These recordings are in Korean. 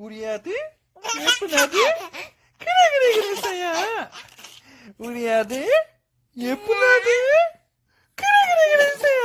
우리 아들? 예쁜 아들? 그래, 그래, 그랬어요. 우리 아들? 예쁜 아들? 그래, 그래, 그랬어요.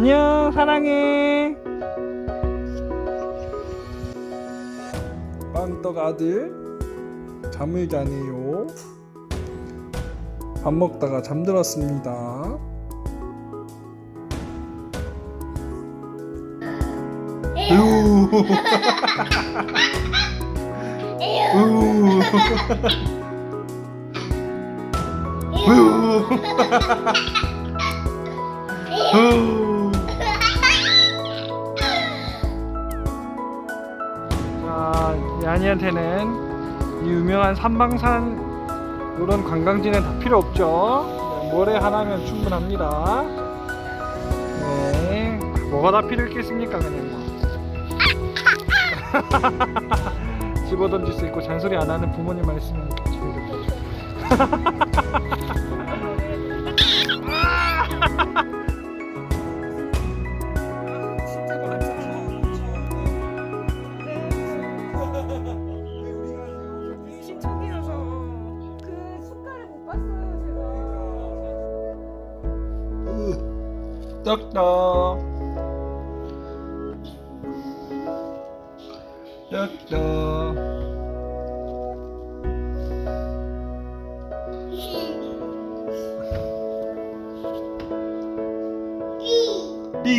안녕, 사랑해. 빵떡 아들, 잠을 자네요. 밥 먹다가 잠들었습니다. 으우. 으우. 으우. 으우. 야니한테는 이 유명한 삼방산 이런 관광지는 다 필요 없죠. 네, 모래 하나면 충분합니다. 네, 뭐가 다 필요 있겠습니까, 그냥 뭐. 집어 던질 수 있고 잔소리 안 하는 부모님만 있으면 재밌겠죠. 떡떡 떡떡 삐